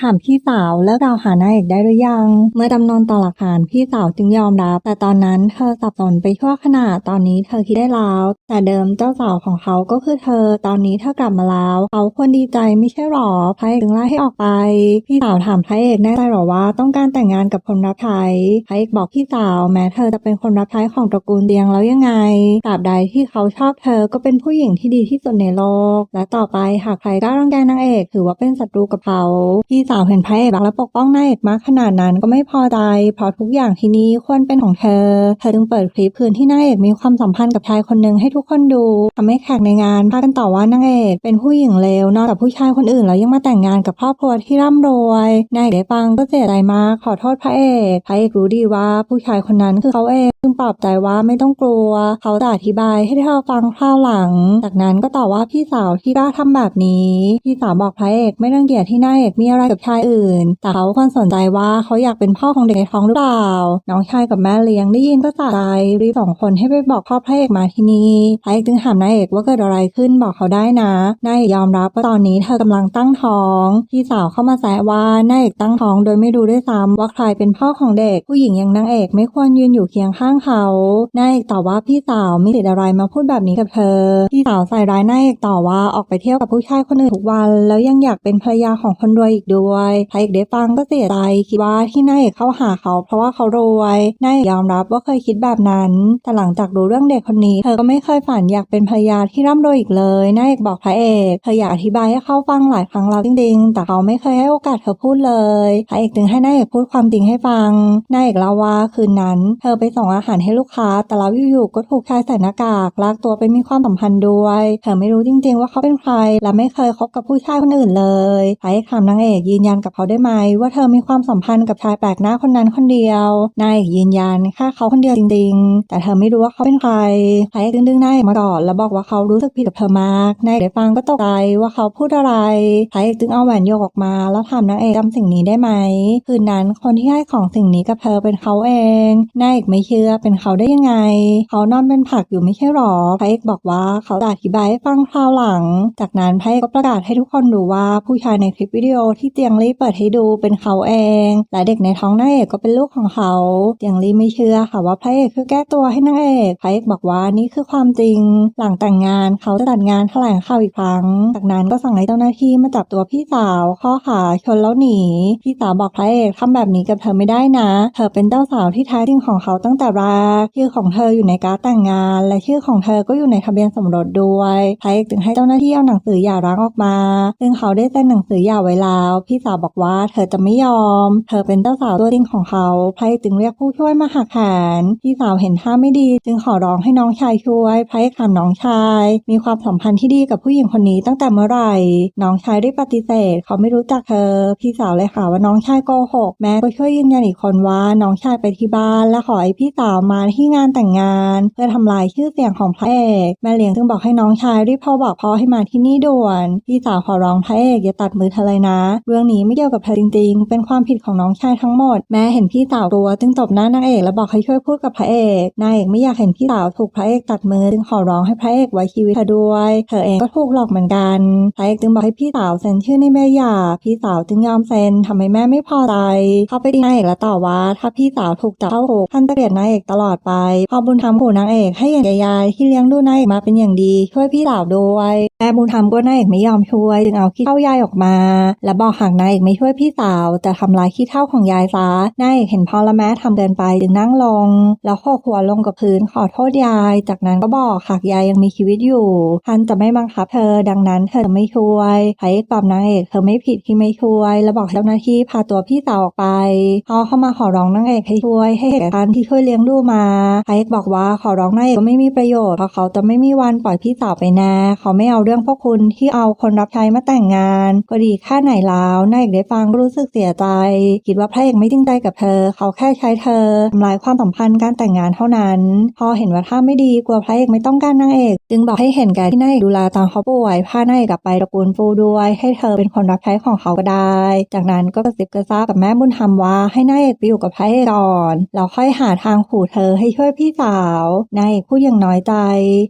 ถามพี่สาวเลิกกล่าวหานายเอกได้หรือยัง เมื่อดำนนต่อหลักฐานพี่สาวจึงยอมรับ แต่ตอนนั้นเธอสับสนไปชั่วขณะตอนนี้เธอคิดได้แล้ว แต่เดิมเจ้าสาวของเขาก็คือเธอ ตอนนี้เธอกลับมาแล้ว เขาควรดีใจไม่ใช่หรอพระเอกจึงไล่ให้ออกไป พี่สาวถามพระเอกแน่ใจหรอว่าต้องการแต่งงานกับคนรับใช้พระเอกบอกพี่สาวแม้เธอจะเป็นคนรับใช้ของตระกูลเดียงแล้วยังไงตราบใดที่เขาชอบเธอก็เป็นผู้หญิงที่ดีที่สุดในโลก และต่อไปหากใครกล้ารังแกนางเอกถือว่าเป็นศัตรูกับเขาพี่สาวเห็นพระเอกรักและปกป้องนางเอกมากขนาดนั้นก็ไม่พอใจเพราะทุกอย่างที่นี้ควรเป็นของเธอ เธอจึงเปิดคลิปคืนที่นางเอกมีความสัมพันธ์กับชายคนหนึ่งให้ทุกคนดูทำให้แขกในงานพากันต่อว่านางเอกเป็นผู้หญิงเลวนอกจากผู้ชายคนอื่นแล้วยังมาแต่งงานกับครอบครัวที่ร่ำรวยนางเอกได้ฟังก็เสียใจมากขอโทษพระเอกพระเอกรู้ดีว่าผู้ชายคนนั้นคือเขาเองจึงปลอบใจว่าไม่ต้องกลัว เขาจะอธิบายให้เธอฟังคราวหลัง จากนั้นก็ต่อว่าพี่สาวที่กล้าทำแบบนี้ พี่สาวบอกพระเอกไม่รังเกียจที่นางเอกมีอะไรกับชายอื่น แต่เขาควรสนใจว่าเขาอยากเป็นพ่อของเด็กในท้องหรือเปล่า น้องชายกับแม่เลี้ยงได้ยินก็สะใจรีบสองคนให้ไปบอกพ่อพระเอกมาที่นี่พระเอกจึงถามนายเอกว่าเกิดอะไรขึ้นบอกเขาได้นะนายเอกยอมรับว่าตอนนี้เธอกำลังตั้งท้องพี่สาวเข้ามาแซะว่านายเอกตั้งท้องโดยไม่รู้ด้วยซ้ำว่าใครเป็นพ่อของเด็ก ผู้หญิงอย่างนางเอกไม่ควรยืนอยู่เคียงข้างเขานายเอกตอบว่าพี่สาวม่ติดอะไรมาพูดแบบนี้กับเธอ พี่สาวใส่ร้ายนายเอกต่อว่าออกไปเที่ยวกับผู้ชายคนอื่นทุกวัน แล้วยังอยากเป็นภรรยาของคนรวยอีกด้วยพระเอกได้ฟังก็เสียใจคิดว่าที่นายเอกเข้าหาเขาเพราะว่าเขารวยนายเอกยอมรับว่าเคยคิดแบบนั้น แต่หลังจากรู้เรื่องเด็กคนนี้ เธอก็ไม่เคยฝันอยากเป็นภรรยาที่ร่ำรวยอีกเลยนายเอกบอกพระเอกเธออยากอธิบายให้เขาฟังหลายครั้งแล้วจริงๆ แต่เขาไม่เคยให้โอกาสเธอพูดเลยพระเอกจึงให้นายเอกพูดความจริงให้ฟังนายเอกเล่าว่าคืนนั้น เธอไปส่งอาหารให้ลูกค้า แต่แล้วอยู่ๆก็ถูกชายใส่หน้ากากลากตัวไปมีความสัมพันธ์ด้วย เธอไม่รู้จริง ๆ ว่าเขาเป็นใครและไม่เคยคบกับผู้ชายคนอื่นเลยพระเอกถามนางเอกยืนยันกับเขาได้ไหมว่าเธอมีความสัมพันธ์กับชายแปลกหน้าคนนั้นคนเดียวนายเอกยืนยันแค่เขาคนเดียวจริงๆ แต่เธอไม่รู้ว่าเขาเป็นใครพระเอกดึงๆนายเอกมาก่อนแล้วบอกว่าเขารู้สึกผิดกับเธอมากนายเอกได้ฟังก็ตกใจว่าเขาพูดอะไรพระเอกจึงเอาแหวนโยกออกมา แล้วถามนางเอกจำสิ่งนี้ได้ไหมคืนนั้นคนที่ให้ของสิ่งนี้กับเธอเป็นเขาเองนายเอกไม่เชื่อเป็นเขาได้ยังไง เขานอนเป็นผักอยู่ไม่ใช่หรอพระเอกบอกว่าเขาจะอธิบายให้ฟังคราวหลัง จากนั้นพระเอกก็ประกาศให้ทุกคนดูว่าผู้ชายในคลิปวิดีโอที่เจียงลี่เปิดให้ดูเป็นเขาเอง และเด็กในท้องนางเอกก็เป็นลูกของเขา เจียงลี่ไม่เชื่อค่ะว่าพระเอกคือแก้ตัวให้นางเอกพระเอกบอกว่านี่คือความจริง หลังแต่งงานเขาจะจัดงานแถลงข่าวอีกครั้ง จากนั้นก็สั่งให้เจ้าหน้าที่มาจับตัวพี่สาวข้อหาชนแล้วหนีพี่สาวบอกพระเอกทำแบบนี้กับเธอไม่ได้นะ เธอเป็นเจ้าสาวที่แท้จริงของเขาตั้งแต่แรกชื่อของเธออยู่ในการ์ดแต่งงาน และชื่อของเธอก็อยู่ในทะเบียนสมรสด้วยพระเอกจึงให้เจ้าหน้าที่เอาหนังสือหย่าร้างออกมา ซึ่งเขาได้เซ็นหนังสือหย่าไว้แล้วพี่สาวบอกว่าเธอจะไม่ยอม เธอเป็นเจ้าสาวตัวจริงของเขาพระเอกจึงเรียกผู้ช่วยมาหักแขนพี่สาวเห็นท่าไม่ดี จึงขอร้องให้น้องชายช่วยพระเอกถามน้องชาย มีความสัมพันธ์ที่ดีกับผู้หญิงคนนี้ตั้งแต่เมื่อไหร่น้องชายได้ปฏิเสธ เขาไม่รู้จักเธอ พี่สาวเลยค่ะว่าน้องชายโกหกแม่ก็ช่วยยืนยันอีกคนว่าน้องชายไปที่บ้าน และขอให้พี่สาวมาที่งานแต่งงาน เพื่อทำลายชื่อเสียงของพระเอกแม่เลี้ยงจึงบอกให้น้องชายรีบพอบอกพ่อให้มาที่นี่ด่วน พี่สาวขอร้องพระเอกอย่าตัดมือเธอเลยนะเรื่องนี้ไม่เกี่ยวกับเธอจริง ๆ เป็นความผิดของน้องชายทั้งหมด แม่เห็นพี่สาวกลัวจึงตบหน้านางเอกและบอกให้ช่วยพูดกับพระเอกนางเอกไม่อยากเห็นพี่สาวถูกพระเอกตัดมือจึงขอร้องให้พระเอกไว้ชีวิตเธอด้วยเธอเองก็ถูกหลอกเหมือนกันพระเอกจึงบอกให้พี่สาวเซ็นชื่อในใบหย่าพี่สาวจึงยอมเซ็นทำให้แม่ไม่พอใจเขาไปดีนางเอกและต่อว่าถ้าพี่สาวถูกจับเข้าคุกท่านจะเกลียดนางเอกตลอดไปพอบุญธรรมขู่นางเอกให้อย่างยายที่เลี้ยงดูนางเอกมาเป็นอย่างดี ช่วยพี่สาวด้วยแม่บุญธรรมก็นางเอกไม่ยอมช่วยจึงเอาขี้เท่ายายออกมา และบอกหากนางเอกไม่ช่วยพี่สาวจะทำลายขี้เท่าของยายซะนางเอกเห็นพ่อและแม่ทำเกินไปจึงนั่งลง แล้วโขกหัวลงกับพื้นขอโทษยาย จากนั้นก็บอกหากยายยังมีชีวิตอยู่ท่านจะไม่บังคับเธอ ดังนั้นเธอจะไม่ช่วยพระเอกปลอบนางเอกเธอไม่ผิดที่ไม่ช่วย และบอกเจ้าหน้าที่พาตัวพี่สาวออกไปพ่อเข้ามาขอร้องนางเอกให้ช่วยให้เหตุการณ์ที่ช่วยเลี้ยงดูมาพระเอกบอกว่าขอร้องนางเอกก็ไม่มีประโยชน์เพราะเขาจะไม่มีวันปล่อยพี่สาวไปแน่เขาไม่เอาเรื่องพวกคุณที่เอาคนรับใช้มาแต่งงาน ก็ดีแค่ไหนแล้วนางเอกได้ฟังรู้สึกเสียใจ คิดว่าพระเอกไม่จริงใจกับเธอ เขาแค่ใช้เธอทำลายความสัมพันธ์การแต่งงานเท่านั้น พอเห็นว่าถ้าไม่ดีกลัวพระเอกไม่ต้องการนางเอก จึงบอกให้เห็นแก่ที่นางเอกดูแลตอนเขาป่วยพานางเอกกลับไปตระกูลฟูด้วย ให้เธอเป็นคนรับใช้ของเขาก็ได้ จากนั้นก็กระซิบกระซาบกับแม่บุญธรรมว่าให้นางเอกไปอยู่กับพระเอกก่อนแล้วค่อยหาทางขู่เธอให้ช่วยพี่สาวนางเอกพูดอย่างน้อยใจ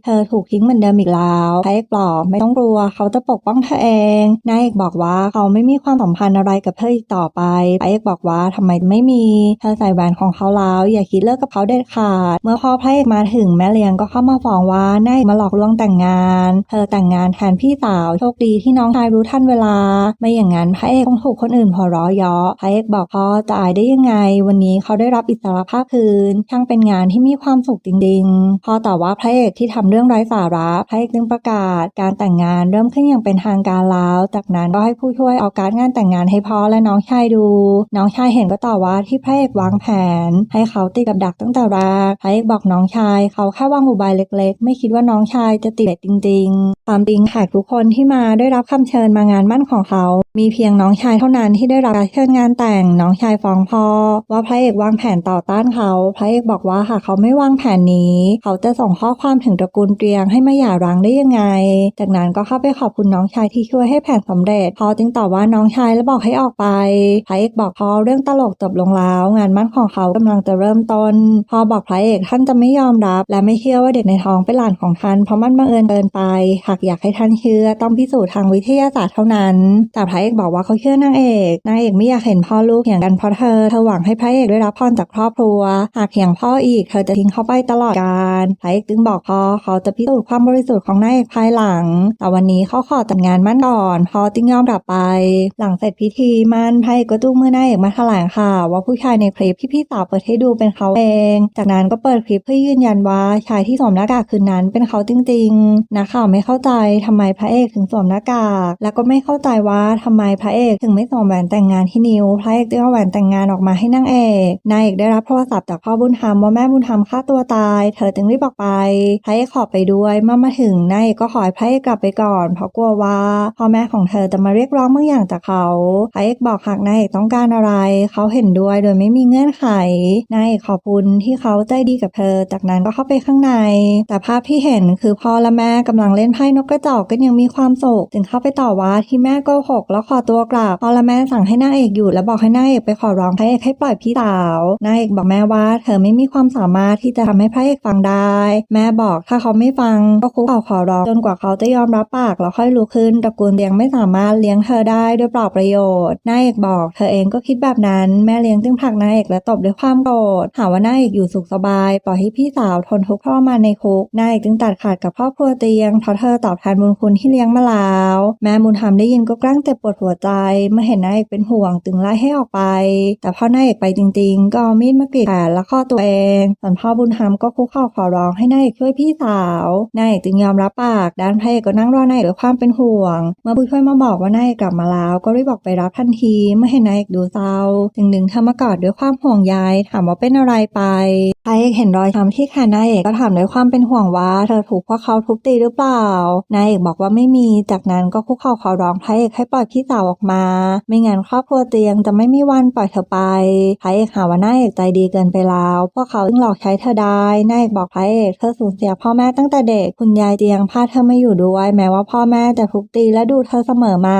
เธอถูกทิ้งเหมือนเดิมอีกแล้วพระเอกปลอบไม่ต้องกลัว เขาจะปกป้องเธอเองนางเอกบอกว่าเขาไม่มีความสัมพันธ์อะไรกับเธออีกต่อไปพระเอกบอกว่าทำไมไม่มีเธอใส่แหวนของเขาแล้ว อย่าคิดเลิกกับเขาเด็ดขาด เมื่อพ่อพระเอกมาถึงแม่เลี้ยงก็เข้ามาฟ้องว่านายมาหลอกลวงแต่งงาน เธอแต่งงานแทนพี่สาวโชคดีที่น้องชายรู้ทันเวลา ไม่อย่างนั้นพระเอกคงถูกคนอื่นพอร้อยเยาะพระเอกบอกพ่อจะอายได้ยังไง วันนี้เขาได้รับอิสรภาพคืนช่างเป็นงานที่มีความสุขจริงๆพ่อต่อว่าพระเอกที่ทำเรื่องไร้สาระพระเอกจึงประกาศ การแต่งงานเริ่มขึ้นอย่างเป็นทางการแล้ว จากนั้นก็ให้ผู้ช่วยเอาการงานแต่งงานให้พ่อและน้องชายดู น้องชายเห็นก็ต่อว่าที่พระเอกวางแผน ให้เขาติดกับดักตั้งแต่แรกพระเอกบอกน้องชาย เขาแค่วางอุบายเล็ก ๆ ไม่คิดว่าน้องชายจะติดเด็ดจริง ๆ ความจริงแขกทุกคนที่มาได้รับคำเชิญมางานมั่นของเขา มีเพียงน้องชายเท่านั้นที่ได้รับการเชิญงานแต่งน้องชายฟ้องพ่อว่าพระเอกวางแผนต่อต้านเขาพระเอกบอกว่าหากเขาไม่วางแผนนี้ เขาจะส่งข้อความถึงตระกูลเตียงให้มาหย่าร้างได้ยังไง จากนั้นก็เข้าไปขอบคุณน้องชายที่ช่วยให้แผนสำเร็จพอจึงตอบว่าน้องชายและบอกให้ออกไปพระเอกบอกพ่อเรื่องตลกจบลงแล้ว งานมั่นของเขากำลังจะเริ่มต้นพอบอกพระเอกท่านจะไม่ยอมรับ และไม่เชื่อว่าเด็กในท้องเป็นหลานของท่านเพราะมันบังเอิญเกินไป หากอยากให้ท่านเชื่อต้องพิสูจน์ทางวิทยาศาสตร์เท่านั้น แต่พระเอกบอกว่าเขาเชื่อนางเอกนางเอกไม่อยากเห็นพ่อลูกเถียงกันเพราะเธอเธอหวังให้พระเอกได้รับพรจากครอบครัว หากเถียงพ่ออีกเธอจะทิ้งเขาไปตลอดกาลพระเอกจึงบอกพ่อเขาจะพิสูจน์ความบริสุทธิ์ของนางเอกภายหลัง แต่วันนี้เขาขอจัดงานมั่นก่อนพ่อจึงยอมกลับไปหลังเสร็จพิธีมั่นพระเอกก็จูงมือนางเอกมาแถลงข่าวว่าผู้ชายในคลิปที่พี่สาวเปิดให้ดูเป็นเขาเอง จากนั้นก็เปิดคลิปเพื่อยืนยันว่าชายที่สวมหน้ากากคืนนั้นเป็นเขาจริงๆนักข่าวไม่เข้าใจทำไมพระเอกถึงสวมหน้ากาก แล้วก็ไม่เข้าใจว่าทำไมพระเอกถึงไม่สวมแหวนแต่งงานที่นิ้วพระเอกจึงเอาแหวนแต่งงานออกมาให้นางเอกนางเอกได้รับโทรศัพท์จากพ่อบุญธรรมว่าแม่บุญธรรมฆ่าตัวตาย เธอจึงรีบออกไปพระเอกขอไปด้วยเมื่อมาถึงนางเอกก็ขอให้พระเอกกลับไปก่อน เพราะกลัวว่าพ่อแม่ของเธอจะมาเรียกร้องบางอย่างจากเขาพระเอกบอกหากนางเอกต้องการอะไร เขาเห็นด้วยโดยไม่มีเงื่อนไขนางเอกขอบคุณที่เขาใจดีกับเธอ จากนั้นก็เข้าไปข้างใน แต่ภาพที่เห็นคือพ่อและแม่กำลังเล่นไพ่นกกระจอกกันยังมีความสุขจึงเข้าไปต่อว่าที่แม่โกหกแล้วขอตัวกลับพ่อและแม่สั่งให้นางเอกอยู่และบอกให้นางเอกไปขอร้องพระเอกให้ปล่อยพี่สาวนางเอกบอกแม่ว่า เธอไม่มีความสามารถที่จะทำให้พระเอกฟังได้ แม่บอกถ้าเขาไม่ฟังก็คุกเข่าขอร้องจนกว่าเขาจะยอมรับปากแล้วค่อยลุกขึ้นตระกูลเลี้ยงไม่สามารถเลี้ยงเธอได้ด้วยเปล่าประโยชน์นางเอกบอกเธอเองก็คิดแบบนั้นแม่เลี้ยงจึงผลักนางเอกและตบด้วยความโกรธหาว่านางเอกอยู่สุขสบาย ปล่อยให้พี่สาวทนทุกข์ทรมานในคุกนางเอกจึงตัดขาดกับครอบครัวเตียงเพราะเธอตอบแทนบุญคุณที่เลี้ยงมาแล้วแม่บุญธรรมได้ยินก็กลั้งเจ็บปวดหัวใจ เมื่อเห็นนางเอกเป็นห่วงจึงไล่ให้ออกไป แต่พอนางเอกไปจริง ๆ ก็มีดมากรีดแขนและข้อตัวเองส่วนพ่อบุญธรรมก็คุกเข่าขอร้องให้นางเอกช่วยพี่สาวนางเอกจึงยอมรับปากด้านพระเอกก็นั่งรอนางเอกด้วยความเป็นห่วง เมื่อผู้ช่วยมาบอกว่านางเอกกลับมาแล้วก็รีบบอกไปรับทันทีเมื่อเห็นนางเอกดูเศร้าจึงดึงเธอมากอดด้วยความห่วงใยถามว่าเป็นอะไรไปพระเอกเห็นรอยช้ำที่แขนนางเอกก็ถามด้วยความเป็นห่วงว่าเธอถูกพวกเขาทุบตีหรือเปล่านางเอกบอกว่าไม่มี จากนั้นก็คุกเข่าขอร้องพระเอกให้ปล่อยพี่สาวออกมา ไม่งั้นครอบครัวเตียงจะไม่มีวันปล่อยเธอไปพระเอกหาว่านางเอกใจดีเกินไปแล้ว พวกเขาจึงหลอกใช้เธอได้นางเอกบอกพระเอกเธอสูญเสียพ่อแม่ตั้งแต่เด็กคุณยายเตียงพาเธอมาอยู่ด้วย แม้ว่าพ่อแม่จะทุบตีและดูเธอเสมอมา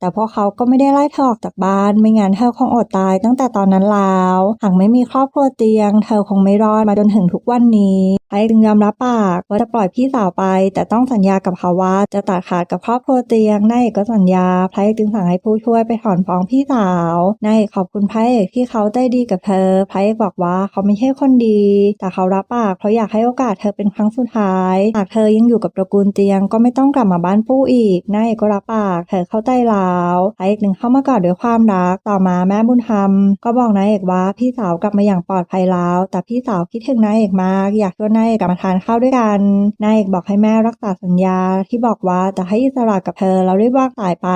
แต่พวกเขาก็ไม่ได้ไล่เธอออกจากบ้าน ไม่งั้นเธอคงอดตายตั้งแต่ตอนนั้นแล้วหากไม่มีครอบครัวเตียง เธอคงไม่รอดมาจนถึงทุกวันนี้พระเอจึงยอมรับปากว่าจะปล่อยพี่สาวไป แต่ต้องสัญญากับเขาว่าจะตัดขาดกับครอบครัวเตียงนายเอกก็สัญญาไพระเอกจึงสั่งให้ผู้ช่วยไปถอนฟ้องพี่สาวนายเอกขอบคุณไพระเอกที่เขาใจดีกับเธอไพระเอกบอกว่าเขาไม่ใช่คนดี แต่เขารับปากเพราะอยากให้โอกาสเธอเป็นครั้งสุดท้ายหากเธอยังอยู่กับตระกูลเตียงก็ไม่ต้องกลับมาบ้านปู้อีกนายเอกก็รับปากเธอเข้าใจแล้วพระเอกหนึ่งเข้ามากอดด้วยความรัก ต่อมาแม่บุญธรรม ก็บอกนายเอกว่าพี่สาวกลับมาอย่างปลอดภัยแล้ว แต่พี่สาวคิดถึงนายเอกมาก อยากชวนนายเอกกลับมาทานข้าวด้วยกันนายเอกบอกให้แม่รักษาสัญญา ที่บอกว่าจะให้อิสระกับเธอแล้วรีบวางสายไป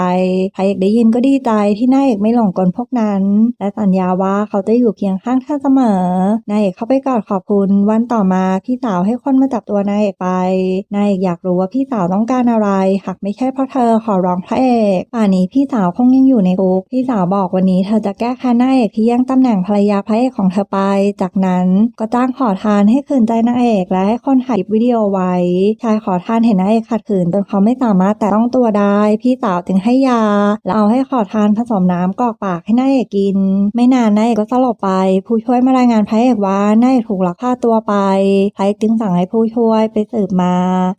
พระเอกได้ยินก็ดีใจที่นายเอกไม่หลงกลพวกนั้น และสัญญาว่าเขาจะอยู่เคียงข้างเธอเสมอนายเอกเข้าไปกอดขอบคุณ วันต่อมาพี่สาวให้คนมาจับตัวนายเอกไปนายเอกอยากรู้ว่าพี่สาวต้องการอะไร หากไม่ใช่เพราะเธอขอร้องพระเอกป่านนี้พี่สาวคงยังอยู่ในคุกพี่สาวบอกวันนี้เธอจะแก้แค้นนายเอกที่แย่งตำแหน่งภรรยาพระเอกของเธอไป จากนั้นก็จ้างขอทานให้คืนใจนางเอกและให้คนถ่ายวิดีโอไว้ ชายขอทานเห็นนางเอกขัดขืนจนเขาไม่สามารถแต่ต้องตัวได้ พี่สาวจึงให้ยา แล้วเอาให้ขอทานผสมน้ำกอกปากให้นายเอกกิน ไม่นานนายเอกก็สลบไป ผู้ช่วยมารายงานพระเอกว่านายเอกถูกลักพาตัวไปพระเอกจึงสั่งให้ผู้ช่วยไปสืบมา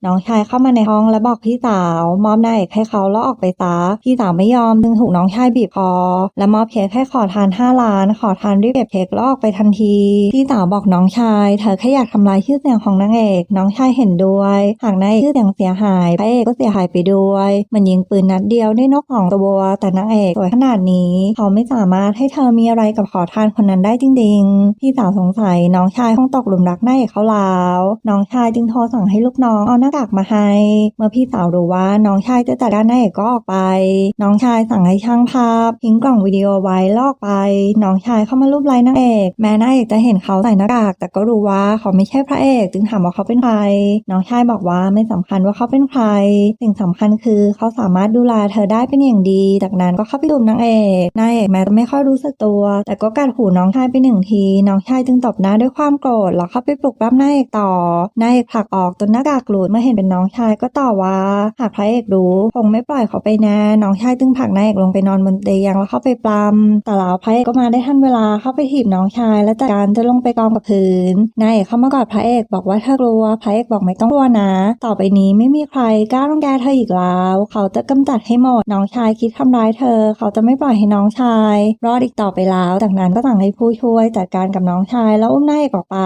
น้องชายเข้ามาในห้องและบอกพี่สาว มอบนายเอกให้เขาแล้วออกไปซะพี่สาวไม่ยอมจึงถูกน้องชายบีบคอและมอบเค้กให้ขอทานห้าล้าน ขอทานรีบเก็บเค้กแล้วออกไปทันที พี่สาวบอกน้องชาย เธอแค่อยากทำลายชื่อเสียงของนางเอก น้องชายเห็นด้วยหากนางเอกชื่อเสียงเสียหายพระเอกก็เสียหายไปด้วย มันยิงปืนนัดเดียวได้นกสองตัวแต่นางเอกสวยขนาดนี้เขาไม่สามารถให้เธอมีอะไรกับขอทานคนนั้นได้จริงๆ พี่สาวสงสัยน้องชายคงตกหลุมรักนางเอกเขาแล้วน้องชายจึงโทรสั่งให้ลูกน้องเอาหน้ากากมาให้ เมื่อพี่สาวรู้ว่าน้องชายจะจัดการนางเอกก็ออกไป น้องชายสั่งให้ช่างภาพทิ้งกล่องวิดีโอไว้ลอกไป น้องชายเข้ามารูปไล้นางเอก แม้นางเอกจะเห็นเขาใส่หน้ากาก แต่ก็รู้ว่าเขาไม่ใช่พระเอก จึงถามว่าเขาเป็นใคร น้องชายบอกว่าไม่สำคัญว่าเขาเป็นใคร สิ่งสำคัญคือเขาสามารถดูแลเธอได้เป็นอย่างดี จากนั้นก็เข้าไปดูนางเอกนางเอกแม้จะไม่ค่อยรู้สึกตัว แต่ก็กัดหูน้องชายไปหนึ่งที น้องชายจึงตบหน้าด้วยความโกรธแล้วเข้าไปปลุกปล้ำนางเอกต่อนางเอกผลักออกจนหน้ากากหลุดเมื่อเห็นเป็นน้องชายก็ต่อว่าหากพระเอกรู้คงไม่ปล่อยเขาไปแน่น้องชายจึงผลักนางเอกลงไปนอนบนเตียงแล้วเข้าไปปล้ำแต่แล้วพระเอกก็มาได้ทันเวลาเข้าไปถีบน้องชาย และจัดการจะลงไปกองกับพื้นนายเอกเข้ามากอดพระเอกบอกว่าเธอกลัวพระเอกบอกไม่ต้องกลัวนะ ต่อไปนี้ไม่มีใครกล้ารังแกเธออีกแล้ว เขาจะกำจัดให้หมดน้องชายคิดทำร้ายเธอ เขาจะไม่ปล่อยให้น้องชาย รอดอีกต่อไปแล้วจากนั้นก็สั่งให้ผู้ช่วยจัดการกับน้องชาย แล้วอุ้มนายเอกออกไป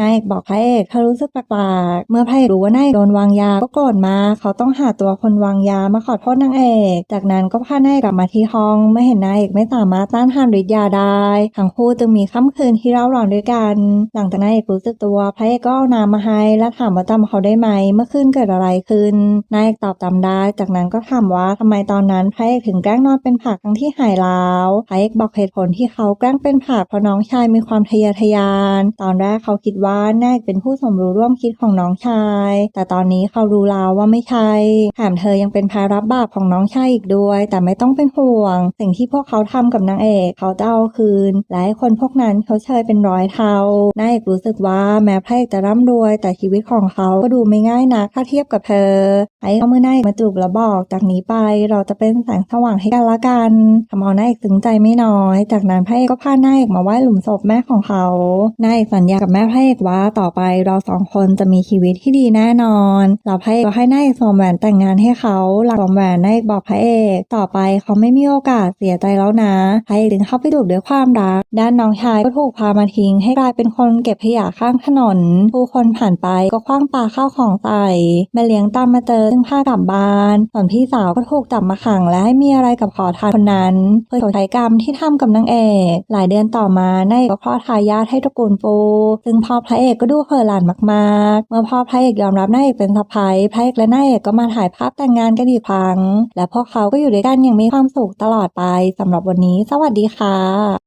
นายเอกบอกพระเอกเธอรู้สึกแปลกๆเมื่อพระเอกรู้ว่านายเอกโดนวางยาก็โกรธมาเขาต้องหาตัวคนวางยามาขอโทษนางเอก จากนั้นก็พานายกลับมาที่ห้องเมื่อเห็นนายเอกไม่สามารถต้านทานฤทธิ์ยาได้ ทั้งคู่จึงมีค่ำคืนที่เร่าร้อนด้วยกัน หลังจากนายเอกรู้สึกตัวพระเอกก็เอาน้ำมาให้และถามว่าจำเขาได้ไหม เมื่อคืนเกิดอะไรขึ้น นายเอกตอบจำได้ จากนั้นก็ถามว่าทำไมตอนนั้นพระเอกถึงแกล้งนอนเป็นผักทั้งที่หายแล้วพระเอกบอกเหตุผลที่เขาแกล้งเป็นผักเพราะน้องชายมีความทะเยอทะยาน ตอนแรกเขาคิดว่านายเอกเป็นผู้สมรู้ร่วมคิดของน้องชาย แต่ตอนนี้เขารู้แล้วว่าไม่ใช่แถมเธอยังเป็นภาระบาปของน้องชายอีกด้วยแต่ไม่ต้องเป็นห่วง สิ่งที่พวกเขาทำกับนางเอกเขาจะเอาคืน และให้คนพวกนั้นเขาเชยเป็นร้อยเท่านายเอกรู้สึกว่าแม้พระเอกจะร่ำรวย แต่ชีวิตของเขาก็ดูไม่ง่ายนะถ้าเทียบกับเธอ ไอ้เอามือนายเอกมาจูบแล้วบอกจากนี้ไปเราจะเป็นแสงสว่างให้กันละกันทำเอานายเอกซึ้งใจไม่น้อย จากนั้นพระเอกก็พานายเอกมาไหว้หลุมศพแม่ของเขานายเอกสัญญากับแม่พระเอกว่าต่อไปเราสองคนจะมีชีวิตที่ดีแน่นอนแล้วพระเอกก็ให้นายเอกสวมแหวนแต่งงานให้เขาหลังสวมแหวนนายเอกบอกพระเอกต่อไปเขาไม่มีโอกาสเสียใจแล้วนะพระเอกจึงเข้าไปดูดด้วยความรัก ด้านน้องชายก็ถูกพามาทิ้ง ให้กลายเป็นคนเก็บขยะข้างถนน ผู้คนผ่านไปก็คว้างปลาข้าวของใส่แม่เลี้ยงตามมาเจอซึ่งพากลับบ้าน ส่วนพี่สาวก็ถูกจับมาขังและให้มีอะไรกับขอทานคนนั้นเพื่อชดใช้กรรมที่ทำกับนางเอก หลายเดือนต่อมานายก็คลอดทายาทให้ตระกูลปูซึ่งพ่อพระเอกก็ดูเห่อหลานมากๆ เมื่อพ่อพระเอกยอมรับนายเอกเป็นสะใภ้พระเอกและนายเอกก็มาถ่ายภาพแต่งงานกันอีกครั้ง และพวกเขาก็อยู่ด้วยกันกันอย่างมีความสุขตลอดไปสำหรับวันนี้ สวัสดีค่ะ